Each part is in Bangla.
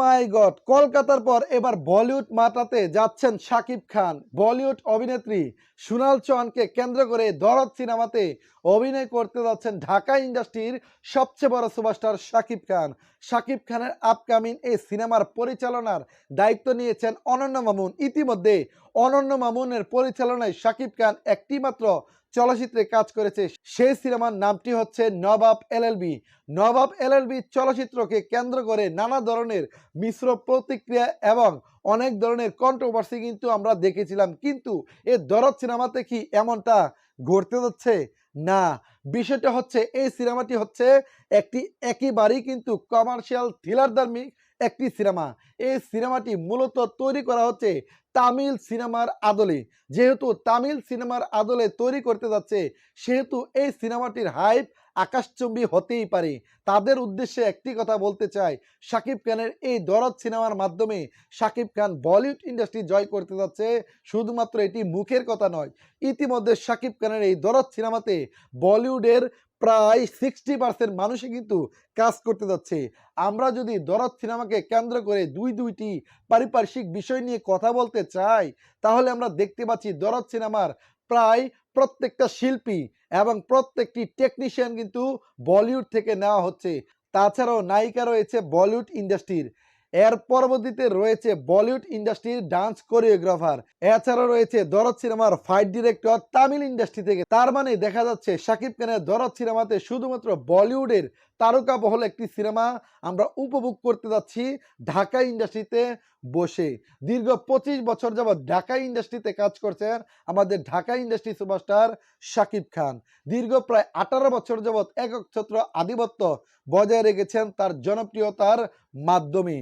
মাই গড কলকাতার পর এবার বলিউড মাতাতে যাচ্ছেন সাকিব খান, বলিউড অভিনেত্রী সুনাল চৌহানকে কেন্দ্র করে দরদ সিনেমাতে অভিনয় করতে যাচ্ছেন ঢাকা ইন্ডাস্ট্রির সবচেয়ে বড় সুপারস্টার সাকিব খান। শাকিব খানের আপকামিং এই সিনেমার পরিচালনার দায়িত্ব নিয়েছেন অনন্য মামুন। ইতিমধ্যে অনন্য মামুনের পরিচালনায় শাকিব খান একটি মাত্র চলচ্চিত্রে কাজ করেছে। সেই সিনেমার নামটি হচ্ছে নবাব এলএলবি। নবাব এলএলবি চলচ্চিত্রকে কেন্দ্র করে নানা ধরনের মিশ্র প্রতিক্রিয়া এবং অনেক ধরনের কন্ট্রোভার্সি কিন্তু আমরা দেখেছিলাম। কিন্তু এ দরদ সিনেমাতে কি এমনটা ঘটতে যাচ্ছে? না। বিষয়টা হচ্ছে, এই সিনেমাটি হচ্ছে একটি একেবারেই কিন্তু কমার্শিয়াল থ্রিলার ধার্মিক একটি সিনেমা। এই সিনেমাটি মূলত তৈরি করা হচ্ছে তামিল সিনেমার আদলে। যেহেতু তামিল সিনেমার আদলে তৈরি করতে যাচ্ছে, সেহেতু এই সিনেমাটির হাইপ আকাশচুম্বী হতেই পারে। তাদের উদ্দেশ্যে একটি কথা বলতে চাই। শাকিব খানের এই দরদ সিনেমার মাধ্যমে শাকিব খান বলিউড ইন্ডাস্ট্রি জয় করতে যাচ্ছে শুধুমাত্র এটি মুখের কথা নয়। ইতিমধ্যে শাকিব খানের এই দরদ সিনেমাতে বলিউডের প্রায় সিক্সটি পার্সেন্ট মানুষই কিন্তু কাজ করতে যাচ্ছে। আমরা যদি দরদ সিনেমাকে কেন্দ্র করে দুই দুইটি পারিপার্শ্বিক বিষয় নিয়ে কথা বলতে চাই, তাহলে আমরা দেখতে পাচ্ছি দরদ সিনেমার প্রায় প্রত্যেকটা শিল্পী এবং প্রত্যেকটি টেকনিশিয়ান কিন্তু বলিউড থেকে নেওয়া হচ্ছে। তাছাড়াও নায়িকা রয়েছে বলিউড ইন্ডাস্ট্রির। এর পরবর্তীতে রয়েছে বলিউড ইন্ডাস্ট্রির ডান্স কোরিওগ্রাফার। এছাড়াও রয়েছে দরদ সিনেমার ফাইট ডিরেক্টর তামিল ইন্ডাস্ট্রি থেকে। তার মানে দেখা যাচ্ছে শাকিব খানের দরদ সিনেমাতে শুধুমাত্র বলিউডের তারকা বহল একটি সিনেমা আমরা উপভোগ করতে যাচ্ছি ঢাকা ইন্ডাস্ট্রিতে বসে। দীর্ঘ পঁচিশ বছর যাবৎ ঢাকা ইন্ডাস্ট্রিতে কাজ করছেন আমাদের ঢাকা ইন্ডাস্ট্রি সুপারস্টার শাকিব খান। দীর্ঘ প্রায় আঠারো বছর যাবৎ একক ছত্র আধিপত্য বজায় রেখেছেন তার জনপ্রিয়তার মাধ্যমে।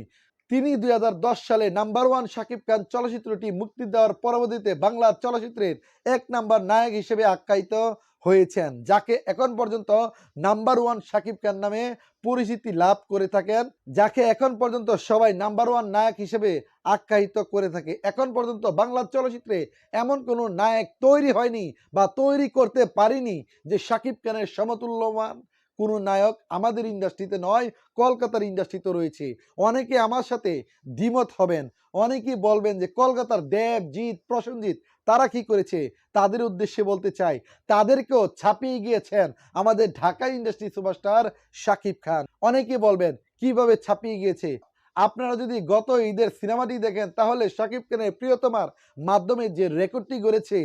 তিনি দুই হাজার দশ সালে নাম্বার ওয়ান শাকিব খান চলচ্চিত্রটি মুক্তি দেওয়ার পরবর্তীতে বাংলা চলচ্চিত্রের এক নাম্বার নায়ক হিসেবে আখ্যায়িত হয়েছেন, যাকে এখন পর্যন্ত নাম্বার ওয়ান শাকিব খান নামে পরিচিতি লাভ করে থাকেন, যাকে এখন পর্যন্ত সবাই নাম্বার ওয়ান নায়ক হিসেবে আখ্যায়িত করে থাকে। এখন পর্যন্ত বাংলা চলচ্চিত্রে এমন কোনো নায়ক তৈরি হয়নি বা তৈরি করতে পারিনি যে শাকিব খানের সমতুল্যমান কোনো নায়ক আমাদের ইন্ডাস্ট্রিতে নয়, কলকাতার ইন্ডাস্ট্রিতে রয়েছে। অনেকে আমার সাথে দ্বিমত হবেন, অনেকেই বলবেন যে কলকাতার দেব, জিৎ, প্রসেনজিৎ, তারা কি করেছে? তাদের উদ্দেশ্যে বলতে চাই, তাদেরকেও ছাপিয়ে গিয়েছেন আমাদের ঢাকা ইন্ডাস্ট্রি সুপারস্টার শাকিব খান। অনেকে বলবেন, কীভাবে ছাপিয়ে গিয়েছে? আপনারা যদি গত ঈদের সিনেমাটি দেখেন, তাহলে শাকিব খানের প্রিয়তমার মাধ্যমে যে রেকর্ডটি গড়েছে,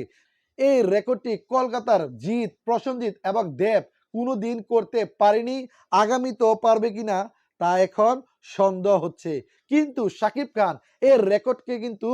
এই রেকর্ডটি কলকাতার জিৎ, প্রসেনজিৎ এবং দেব কোনো দিন করতে পারেনি আগামীতেও পারবে কিনা তা এখন সন্দেহ হচ্ছে। কিন্তু শাকিব খান এর রেকর্ডকে কিন্তু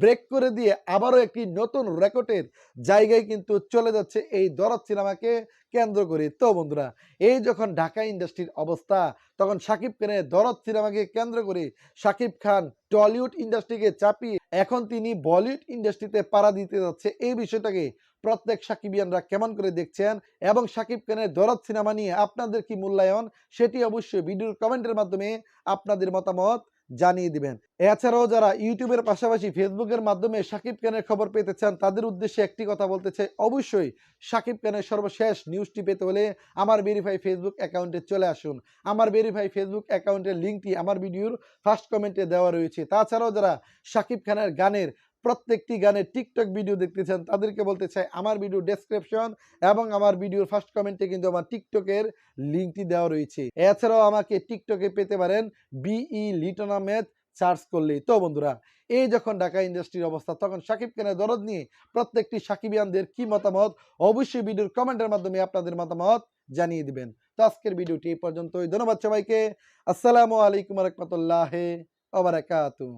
ব্রেক করে দিয়ে আবারও একটি নতুন রেকর্ডের জায়গায় কিন্তু চলে যাচ্ছে এই দরদ সিনেমাকে কেন্দ্র করে। তো বন্ধুরা, এই যখন ঢাকা ইন্ডাস্ট্রির অবস্থা, তখন সাকিব খানের দরদ সিনেমাকে কেন্দ্র করে শাকিব খান টলিউড ইন্ডাস্ট্রিকে চাপিয়ে এখন তিনি বলিউড ইন্ডাস্ট্রিতে পাড়া দিতে যাচ্ছে। এই বিষয়টাকে প্রত্যেক সাকিবিয়ানরা কেমন করে দেখছেন এবং সাকিব খানের দরদ সিনেমা নিয়ে আপনাদের কি মূল্যায়ন? সেটি অবশ্যই ভিডিওর কমেন্টের মাধ্যমে আপনাদের মতামত জানিয়ে দিবেন। এছাড়াও যারা ইউটিউবের পাশাপাশি ফেসবুকের মাধ্যমে সাকিব খানের খবর পেতে চান, তাদের উদ্দেশ্যে একটি কথা বলতে চাই। অবশ্যই সাকিব খানের সর্বশেষ নিউজটি পেতে হলে আমার ভেরিফাই ফেসবুক অ্যাকাউন্টে চলে আসুন। আমার ভেরিফাই ফেসবুক অ্যাকাউন্টের লিঙ্কটি আমার ভিডিওর ফার্স্ট কমেন্টে দেওয়া রয়েছে। তাছাড়াও যারা সাকিব খানের গানের প্রত্যেকটি গানের টিকটক ভিডিও দেখতে চান তাদেরকে বলতে চাই আমার ভিডিও ডেসক্রিপশন এবং আমার ভিডিওর ফার্স্ট কমেন্টে কিন্তু আমার টিকটকের লিঙ্কটি দেওয়া রয়েছে। এছাড়াও আমাকে টিকটকে পেতে পারেন বিই লিটন আহমেদ সার্চ করলেই। তো বন্ধুরা, এই যখন ঢাকা ইন্ডাস্ট্রির অবস্থা, তখন সাকিব খানের দরদ নিয়ে প্রত্যেকটি সাকিবিয়ানদের কি মতামত, অবশ্যই ভিডিওর কমেন্টের মাধ্যমে আপনাদের মতামত জানিয়ে দিবেন। তো আজকের ভিডিওটি এই পর্যন্তই। ধন্যবাদ সবাইকে। আসসালামু আলাইকুম রহমতুল্লাহ ওবরাকাতু